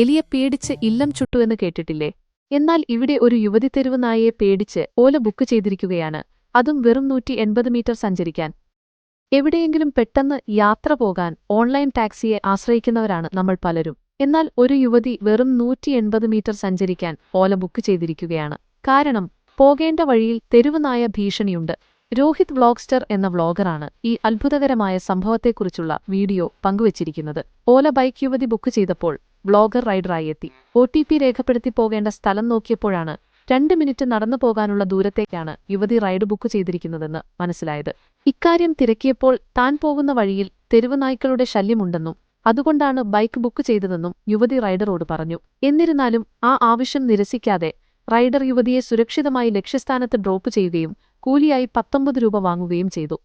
എലിയെ പേടിച്ച് ഇല്ലം ചുട്ടുവെന്ന് കേട്ടിട്ടില്ലേ? എന്നാൽ ഇവിടെ ഒരു യുവതി തെരുവ് നായയെ പേടിച്ച് ഓല ബുക്ക് ചെയ്തിരിക്കുകയാണ്. അതും വെറും നൂറ്റി എൺപത് മീറ്റർ സഞ്ചരിക്കാൻ. എവിടെയെങ്കിലും പെട്ടെന്ന് യാത്ര പോകാൻ ഓൺലൈൻ ടാക്സിയെ ആശ്രയിക്കുന്നവരാണ് നമ്മൾ പലരും. എന്നാൽ ഒരു യുവതി വെറും നൂറ്റി എൺപത് മീറ്റർ സഞ്ചരിക്കാൻ ഓല ബുക്ക് ചെയ്തിരിക്കുകയാണ്. കാരണം പോകേണ്ട വഴിയിൽ തെരുവ് നായ ഭീഷണിയുണ്ട്. രോഹിത് വ്ളോഗ്സ്റ്റർ എന്ന വ്ളോഗറാണ് ഈ അത്ഭുതകരമായ സംഭവത്തെക്കുറിച്ചുള്ള വീഡിയോ പങ്കുവച്ചിരിക്കുന്നത്. ഓല ബൈക്ക് യുവതി ബുക്ക് ചെയ്തപ്പോൾ വ്ളോഗർ റൈഡറായി എത്തി. ഒ ടി പി രേഖപ്പെടുത്തി പോകേണ്ട സ്ഥലം നോക്കിയപ്പോഴാണ് രണ്ട് മിനിറ്റ് നടന്നു പോകാനുള്ള ദൂരത്തേക്കാണ് യുവതി റൈഡ് ബുക്ക് ചെയ്തിരിക്കുന്നതെന്ന് മനസ്സിലായത്. ഇക്കാര്യം തിരക്കിയപ്പോൾ താൻ പോകുന്ന വഴിയിൽ തെരുവുനായ്ക്കളുടെ ശല്യമുണ്ടെന്നും അതുകൊണ്ടാണ് ബൈക്ക് ബുക്ക് ചെയ്തതെന്നും യുവതി റൈഡറോട് പറഞ്ഞു. എന്നിരുന്നാലും ആ ആവശ്യം നിരസിക്കാതെ റൈഡർ യുവതിയെ സുരക്ഷിതമായി ലക്ഷ്യസ്ഥാനത്ത് ഡ്രോപ്പ് ചെയ്യുകയും കൂലിയായി പത്തൊമ്പത് രൂപ വാങ്ങുകയും ചെയ്തു.